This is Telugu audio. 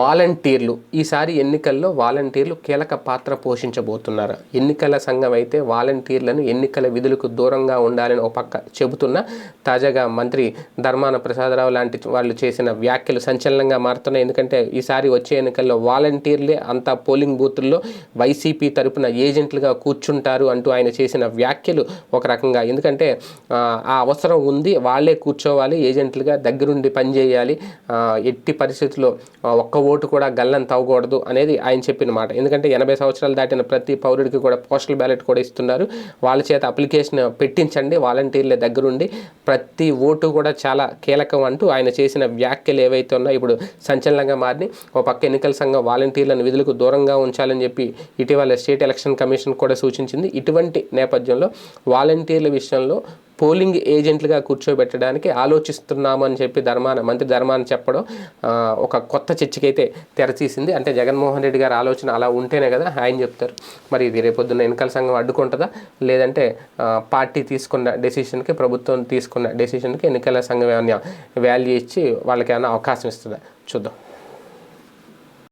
వాలంటీర్లు. ఈసారి ఎన్నికల్లో వాలంటీర్లు కీలక పాత్ర పోషించబోతున్నారు. ఎన్నికల సంఘం అయితే వాలంటీర్లను ఎన్నికల విధులకు దూరంగా ఉండాలని ఒక పక్క చెబుతున్న తాజాగా మంత్రి ధర్మాన ప్రసాదరావు లాంటి వాళ్ళు చేసిన వ్యాఖ్యలు సంచలనంగా మారుతున్నాయి. ఎందుకంటే ఈసారి వచ్చే ఎన్నికల్లో వాలంటీర్లే అంతా పోలింగ్ బూతుల్లో వైసీపీ తరపున ఏజెంట్లుగా కూర్చుంటారు అంటూ ఆయన చేసిన వ్యాఖ్యలు ఒక రకంగా. ఎందుకంటే ఆ, అవసరం ఉంది. వాళ్ళే కూర్చోవాలి ఏజెంట్లుగా దగ్గరుండి పనిచేయాలి. ఎట్టి పరిస్థితుల్లో ఒక్క ఓటు కూడా గల్లం తవ్వకూడదు అనేది ఆయన చెప్పిన మాట. ఎందుకంటే ఎనభై సంవత్సరాలు దాటిన ప్రతి పౌరుడికి కూడా పోస్టల్ బ్యాలెట్ కూడా ఇస్తున్నారు. వాళ్ళ చేత అప్లికేషన్ పెట్టించండి వాలంటీర్ల దగ్గరుండి ప్రతి ఓటు కూడా చాలా కీలకం అంటూ ఆయన చేసిన వ్యాఖ్యలు ఏవైతే ఉన్నాయో ఇప్పుడు సంచలనంగా మారిని ఒక పక్క ఎన్నికల సంఘం వాలంటీర్లను విధులకు దూరంగా ఉంచాలని చెప్పి ఇటీవల స్టేట్ ఎలక్షన్ కమిషన్ కూడా సూచించింది. ఇటువంటి నేపథ్యంలో వాలంటీర్ల విషయంలో పోలింగ్ ఏజెంట్లుగా కూర్చోబెట్టడానికి ఆలోచిస్తున్నాము అని చెప్పి ధర్మాన మంత్రి ధర్మాన చెప్పడం ఒక కొత్త చర్చకైతే తెరచీసింది. అంటే జగన్మోహన్ రెడ్డి గారి ఆలోచన అలా ఉంటేనే కదా ఆయన చెప్తారు. మరి ఇది రేపొద్దున్న ఎన్నికల సంఘం అడ్డుకుంటుందా? లేదంటే పార్టీ తీసుకున్న డెసిషన్కి ప్రభుత్వం తీసుకున్న డెసిషన్కి ఎన్నికల సంఘం ఏమైనా వాల్యూ ఇచ్చి వాళ్ళకి ఏమైనా అవకాశం ఇస్తుందా? చూద్దాం.